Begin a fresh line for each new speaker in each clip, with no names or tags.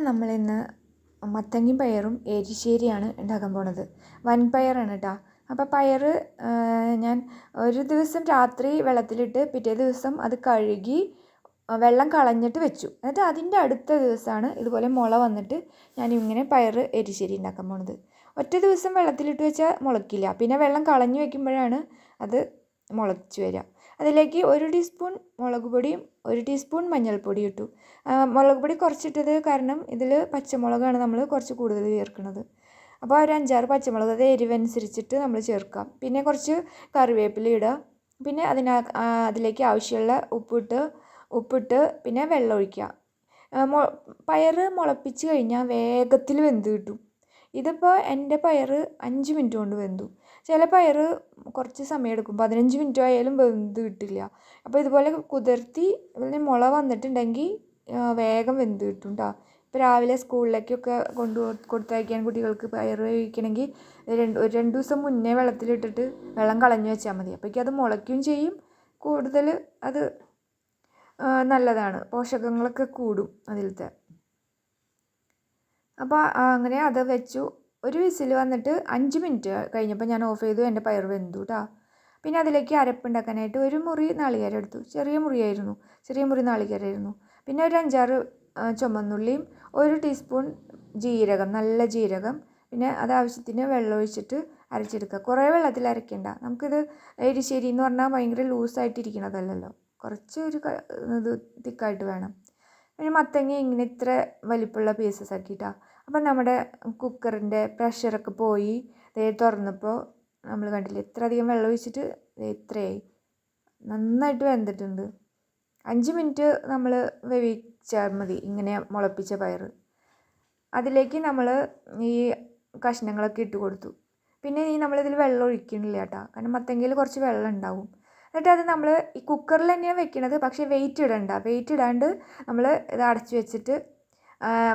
അപ്പോൾ നമ്മളിന്ന് മത്തങ്ങി പയറും എരിശ്ശേരിയാണ് ഉണ്ടാക്കാൻ പോണത്. വൻപയറാണ് കേട്ടോ അപ്പോൾ പയർ ഞാൻ ഒരു ദിവസം രാത്രി വെള്ളത്തിലിട്ട് പിറ്റേ ദിവസം അത് കഴുകി വെള്ളം കളഞ്ഞിട്ട് വെച്ചു. എന്നിട്ട് അതിന്റെ അടുത്ത ദിവസമാണ് ഇതുപോലെ മുള വന്നിട്ട് ഞാൻ ഇങ്ങനെ പയർ എരിശ്ശേരി ഉണ്ടാക്കാൻ പോണത്. ഒറ്റ ദിവസം വെള്ളത്തിലിട്ട് വെച്ചാൽ മുളക്കില്ല. പിന്നെ വെള്ളം കളഞ്ഞു വെക്കുമ്പോഴാണ് അത് മുളച്ച് വരിക. അതിലേക്ക് ഒരു ടീസ്പൂൺ മുളക് പൊടിയും ഒരു ടീസ്പൂൺ മഞ്ഞൾപ്പൊടി ഇട്ടു. മുളക് പൊടി കുറച്ചിട്ടത് കാരണം ഇതിൽ പച്ചമുളകാണ് നമ്മൾ കുറച്ച് കൂടുതൽ ചേർക്കുന്നത്. അപ്പോൾ ഒരു അഞ്ചാറ് പച്ചമുളക് അത് എരിവനുസരിച്ചിട്ട് നമ്മൾ ചേർക്കാം. പിന്നെ കുറച്ച് കറിവേപ്പില ഇടുക പിന്നെ അതിന അതിലേക്ക് ആവശ്യമുള്ള ഉപ്പിട്ട് ഉപ്പിട്ട് പിന്നെ വെള്ളം ഒഴിക്കുക പയർ മുളപ്പിച്ച് കഴിഞ്ഞാൽ വേഗത്തിൽ വെന്ത് കിട്ടും. ഇതിപ്പോൾ എന്റെ പയർ അഞ്ച് മിനിറ്റ് കൊണ്ട് വെന്തു. ചില പയർ കുറച്ച് സമയം എടുക്കും. പതിനഞ്ച് മിനിറ്റ് ആയാലും വെന്ത് കിട്ടില്ല. അപ്പോൾ ഇതുപോലെ കുതിർത്തി മുള വന്നിട്ടുണ്ടെങ്കിൽ വേഗം വെന്ത് കിട്ടും കേട്ടോ ഇപ്പോൾ രാവിലെ സ്കൂളിലേക്കൊക്കെ കൊണ്ട് കൊടുത്തയക്കാൻ കുട്ടികൾക്ക് പയർ വേവിക്കണമെങ്കിൽ രണ്ട് ഒരു രണ്ട് ദിവസം മുന്നേ വെള്ളത്തിലിട്ടിട്ട് വെള്ളം കളഞ്ഞു വെച്ചാൽ മതി. അപ്പോഴേക്കും അത് മുളയ്ക്കുകയും ചെയ്യും. കൂടുതൽ അത് നല്ലതാണ്. പോഷകങ്ങളൊക്കെ കൂടും അതിലത്തെ. അപ്പോൾ അങ്ങനെ അത് വെച്ചു. ഒരു വിസിൽ വന്നിട്ട് അഞ്ച് മിനിറ്റ് കഴിഞ്ഞപ്പോൾ ഞാൻ ഓഫ് ചെയ്തു എന്റെ പയർ വെന്തു കേട്ടോ പിന്നെ അതിലേക്ക് അരപ്പുണ്ടാക്കാനായിട്ട് ഒരു മുറി നാളികേരം എടുത്തു. ചെറിയ മുറിയായിരുന്നു. ചെറിയ മുറി നാളികേരമായിരുന്നു പിന്നെ ഒരു അഞ്ചാറ് ചുമന്നുള്ളിയും ഒരു ടീസ്പൂൺ ജീരകം നല്ല ജീരകം. പിന്നെ അത് ആവശ്യത്തിന് വെള്ളം ഒഴിച്ചിട്ട് അരച്ചെടുക്കുക. കുറേ വെള്ളത്തിൽ അരയ്ക്കണ്ട. നമുക്കിത് എരിശ്ശേരി എന്ന് പറഞ്ഞാൽ ഭയങ്കര ലൂസായിട്ടിരിക്കണതല്ലല്ലോ. കുറച്ച് ഒരു ഇത് തിക്കായിട്ട് വേണം. പിന്നെ മത്തങ്ങ ഇങ്ങനെ ഇത്ര വലിപ്പമുള്ള പീസസ് ആക്കിയിട്ടാണ് അപ്പം നമ്മുടെ കുക്കറിന്റെ പ്രഷറൊക്കെ പോയി. ദേ തുറന്നപ്പോൾ നമ്മൾ കണ്ടില്ലേ ഇത്ര അധികം വെള്ളം ഒഴിച്ചിട്ട് ഇത്രയായി. നന്നായിട്ട് വെന്തിട്ടുണ്ട്. അഞ്ച് മിനിറ്റ് നമ്മൾ വേവിച്ചാൽ മതി ഇങ്ങനെ മുളപ്പിച്ച പയർ അതിലേക്ക് നമ്മൾ ഈ കഷ്ണങ്ങളൊക്കെ ഇട്ട് കൊടുത്തു. പിന്നെ ഈ നമ്മളിതിൽ വെള്ളം ഒഴിക്കണില്ല കേട്ടോ കാരണം മത്തെങ്കിൽ കുറച്ച് വെള്ളം ഉണ്ടാവും. എന്നിട്ട് അത് നമ്മൾ ഈ കുക്കറിൽ തന്നെയാണ് വെക്കണത് പക്ഷേ വെയിറ്റ് ഇടണ്ട. വെയിറ്റ് ഇടാണ്ട് നമ്മൾ ഇത് അടച്ചു വെച്ചിട്ട്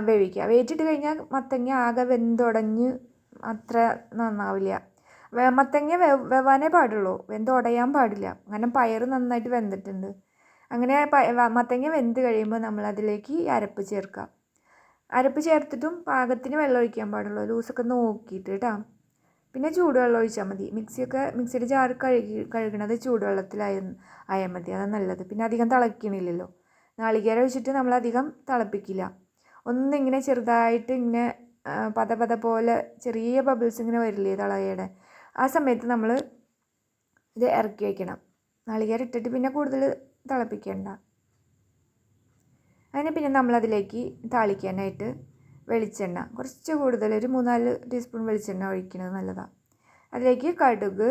വേവിക്കുക. വേവിച്ചിട്ട് കഴിഞ്ഞാൽ മത്തങ്ങ ആകെ വെന്തുടഞ്ഞ് അത്ര നന്നാവില്ല. മത്തങ്ങ വെ വെവാനേ പാടുള്ളൂ. വെന്തുടയാൻ പാടില്ല. അങ്ങനെ പയർ നന്നായിട്ട് വെന്തിട്ടുണ്ട്. അങ്ങനെ മത്തങ്ങ വെന്ത് കഴിയുമ്പോൾ നമ്മൾ അതിലേക്ക് അരപ്പ് ചേർക്കുക അരപ്പ് ചേർത്തിട്ടും പാകത്തിന് വെള്ളം ഒഴിക്കാൻ പാടുള്ളൂ. ലൂസൊക്കെ നോക്കിയിട്ട് കേട്ടോ. പിന്നെ ചൂടുവെള്ളം ഒഴിച്ചാൽ മതി. മിക്സിയൊക്കെ മിക്സിയുടെ ജാർ കഴുകി കഴുകണത് ചൂടുവെള്ളത്തിലായ ആയാൽ മതി. അതാണ് നല്ലത്. പിന്നെ അധികം തിളക്കണില്ലല്ലോ. നാളികേരം ഒഴിച്ചിട്ട് നമ്മൾ അധികം തിളപ്പിക്കില്ല. ഒന്നിങ്ങനെ ചെറുതായിട്ട് ഇങ്ങനെ പത പത പോലെ ചെറിയ ബബിൾസ് ഇങ്ങനെ വരില്ലേ തളകയുടെ ആ സമയത്ത് നമ്മൾ ഇത് ഇറക്കി വയ്ക്കണം നാളികേരം ഇട്ടിട്ട് പിന്നെ കൂടുതൽ തിളപ്പിക്കേണ്ട. അങ്ങനെ പിന്നെ നമ്മളതിലേക്ക് താളിക്കാനായിട്ട് വെളിച്ചെണ്ണ കുറച്ച് കൂടുതൽ ഒരു മൂന്നാൽ ടീസ്പൂൺ വെളിച്ചെണ്ണ ഒഴിക്കുന്നത് നല്ലതാണ് അതിലേക്ക് കടുക്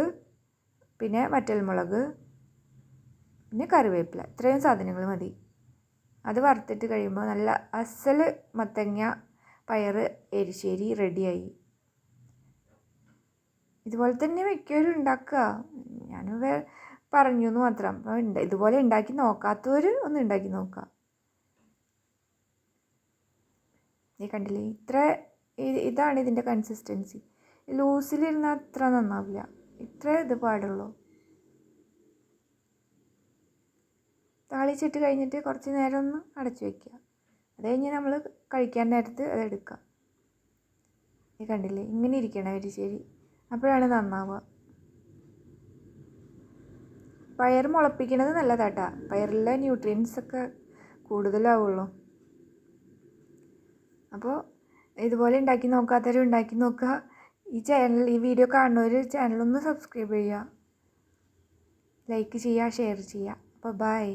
പിന്നെ വറ്റൽമുളക് പിന്നെ കറിവേപ്പില ഇത്രയും സാധനങ്ങൾ മതി. അത് വറുത്തിട്ട് കഴിയുമ്പോൾ നല്ല അസൽ മത്തങ്ങ പയർ എരിശ്ശേരി റെഡിയായി ഇതുപോലെ തന്നെ മിക്കവരും ഉണ്ടാക്കുക. ഞാൻ പറഞ്ഞു എന്ന് മാത്രം. അപ്പോൾ ഇതുപോലെ ഉണ്ടാക്കി നോക്കാത്തവർ ഒന്ന് ഉണ്ടാക്കി നോക്കുക. നീ കണ്ടില്ലേ? ഇത്ര ഇതാണ് ഇതിന്റെ കൺസിസ്റ്റൻസി ലൂസിലിരുന്നാൽ അത്ര നന്നാവില്ല. ഇത്ര ഇത് പാടുള്ളൂ. താളിച്ചിട്ട് കഴിഞ്ഞിട്ട് കുറച്ച് നേരം ഒന്ന് അടച്ചു വയ്ക്കുക അത് കഴിഞ്ഞ് നമ്മൾ കഴിക്കാൻ നേരത്ത് അത് എടുക്കുക. നീ കണ്ടില്ലേ? ഇങ്ങനെ ഇരിക്കണം എരിശ്ശേരി. അപ്പോഴാണ് നന്നാവുക. പയർ മുളപ്പിക്കുന്നത് നല്ലതാട്ടാ. പയറിലെ ന്യൂട്രിയൻസ് ഒക്കെ കൂടുതലാവുള്ളൂ. അപ്പോൾ ഇതുപോലെ ഉണ്ടാക്കി നോക്കാത്തവരും ഉണ്ടാക്കി നോക്കുക. ഈ ചാനൽ ഈ വീഡിയോ കാണുന്നവർ ചാനലൊന്ന് സബ്സ്ക്രൈബ് ചെയ്യുക. ലൈക്ക് ചെയ്യുക ഷെയർ ചെയ്യുക. അപ്പോൾ ബൈ